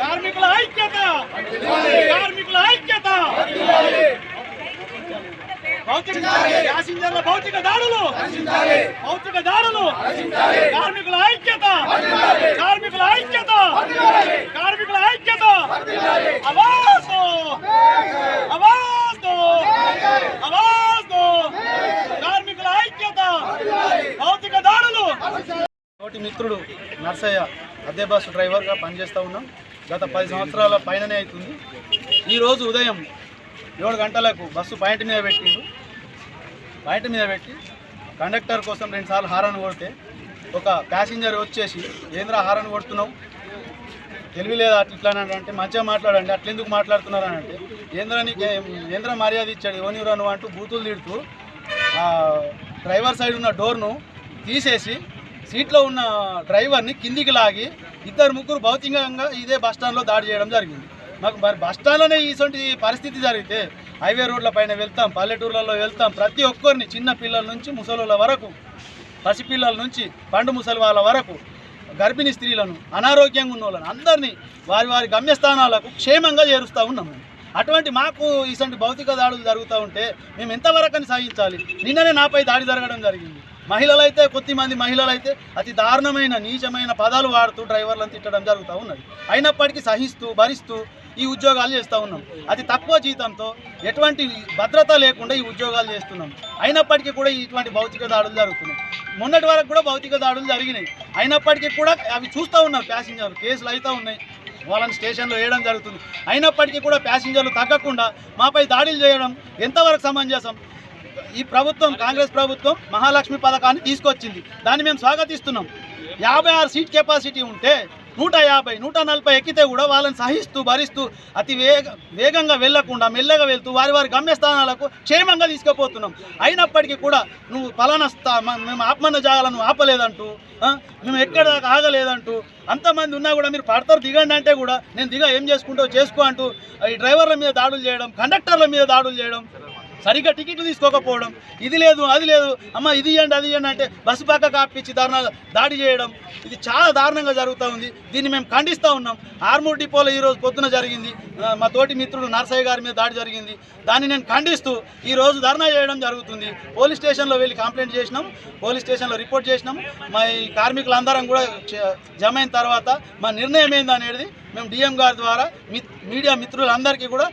కార్మికుల ఐక్యత! కార్మికుల ఐక్యత! భౌతిక ప్యాసింజర్ల భౌతిక దాడులు భౌతిక దాడులు కార్మికుల ఐక్యత! కార్మికుల ఐక్యత! కార్మికుల ఐక్యత! ఆవాజ్ దో ఆవాజ్ కార్మికుల ఐక్యత! భౌతిక దాడులు తోటి మిత్రుడు నర్సయ్య అదే బస్సు డ్రైవర్గా పనిచేస్తూ ఉన్నాం. గత పది సంవత్సరాల పైననే అవుతుంది. ఈరోజు ఉదయం ఏడు గంటలకు బస్సు పాయింట్ మీద పెట్టిండు. పాయింట్ మీద పెట్టి కండక్టర్ కోసం రెండుసార్లు హారన్ కొడితే ఒక ప్యాసింజర్ వచ్చేసి ఏంద్రా హారన్ కొడుతున్నావు? తెలివి లేదా అట్లా ఇట్లా అని అంటే మంచిగా మాట్లాడండి అట్లా ఎందుకు మాట్లాడుతున్నారు అని అంటే ఏంద్ర నీకు ఏంద్ర మర్యాద ఇచ్చాడు? ఓనిరా అంటూ బూతులు తిడుతూ ఆ డ్రైవర్ సైడ్ ఉన్న డోర్ను తీసేసి సీట్లో ఉన్న డ్రైవర్ని కిందికి లాగి ఇద్దరు ముగ్గురు భౌతికంగా ఇదే బస్ స్టాండ్లో దాడి చేయడం జరిగింది. మాకు మరి బస్ స్టాండ్లోనే ఇటువంటి పరిస్థితి జరిగితే హైవే రోడ్ల పైన వెళ్తాం పల్లెటూర్లలో వెళ్తాం. ప్రతి ఒక్కరిని చిన్న పిల్లల నుంచి ముసలుల వరకు పసిపిల్లల నుంచి పండు ముసలి వాళ్ళ వరకు గర్భిణీ స్త్రీలను అనారోగ్యంగా ఉన్న వాళ్ళని అందరినీ వారి వారి గమ్యస్థానాలకు క్షేమంగా చేరుస్తూ ఉన్నాము. అటువంటి మాకు ఇటువంటి భౌతిక దాడులు జరుగుతూ ఉంటే మేము ఎంతవరకు సహించాలి నిన్ననే నాపై దాడి జరగడం జరిగింది. మహిళలైతే కొద్దిమంది మహిళలైతే అతి దారుణమైన నీచమైన పదాలు వాడుతూ డ్రైవర్లను తిట్టడం జరుగుతూ ఉన్నది. అయినప్పటికీ సహిస్తూ భరిస్తూ ఈ ఉద్యోగాలు చేస్తూ ఉన్నాం. అతి తక్కువ జీతంతో ఎటువంటి భద్రత లేకుండా ఈ ఉద్యోగాలు చేస్తున్నాం. అయినప్పటికీ కూడా ఇటువంటి భౌతిక దాడులు జరుగుతున్నాయి. మొన్నటి వరకు కూడా భౌతిక దాడులు జరిగినాయి. అయినప్పటికీ కూడా అవి చూస్తూ ఉన్నారు ప్యాసింజర్లు. కేసులు అవుతూ ఉన్నాయి. వాళ్ళని స్టేషన్లో వేయడం జరుగుతుంది. అయినప్పటికీ కూడా ప్యాసింజర్లు తగ్గకుండా మాపై దాడులు చేయడం ఎంతవరకు సమంజసం? ఈ ప్రభుత్వం కాంగ్రెస్ ప్రభుత్వం మహాలక్ష్మి పథకాన్ని తీసుకొచ్చింది. దాన్ని మేము స్వాగతిస్తున్నాం. యాభై ఆరు సీట్ కెపాసిటీ ఉంటే నూట యాభై నూట నలభై ఎక్కితే కూడా వాళ్ళని సహిస్తూ భరిస్తూ అతి వేగ వేగంగా వెళ్ళకుండా మెల్లగా వెళ్తూ వారి వారి గమ్యస్థానాలకు క్షేమంగా తీసుకుపోతున్నాం. అయినప్పటికీ కూడా నువ్వు పలానా స్థా మేము ఆత్మన్న జాగాలను ఆపలేదంటూ మేము ఎక్కడ దాకా ఆగలేదంటూ అంతమంది ఉన్నా కూడా మీరు పడతారు దిగండి అంటే కూడా నేను దిగ ఏం చేసుకుంటావు చేసుకో అంటూ ఈ డ్రైవర్ల మీద దాడులు చేయడం కండక్టర్ల మీద దాడులు చేయడం సరిగ్గా టికెట్లు తీసుకోకపోవడం ఇది లేదు అది లేదు అమ్మ ఇది ఇవ్వండి అది ఇవ్వండి అంటే బస్సు పక్క కాపించి దారుణ దాడి చేయడం ఇది చాలా దారుణంగా జరుగుతూ ఉంది. దీన్ని మేము ఖండిస్తూ ఉన్నాం. ఆర్మూర్ డిపోలో ఈరోజు పొద్దున జరిగింది. మా తోటి మిత్రుడు నర్సయ్య గారి మీద దాడి జరిగింది. దాన్ని నేను ఖండిస్తూ ఈరోజు ధర్నా చేయడం జరుగుతుంది. పోలీస్ స్టేషన్లో వెళ్ళి కంప్లైంట్ చేసినాం. పోలీస్ స్టేషన్లో రిపోర్ట్ చేసినాం. మా ఈ కార్మికులందరం కూడా జమ అయిన తర్వాత మా నిర్ణయం ఏందనేది మేము డిఎం గారి ద్వారా మీడియా మిత్రులందరికీ కూడా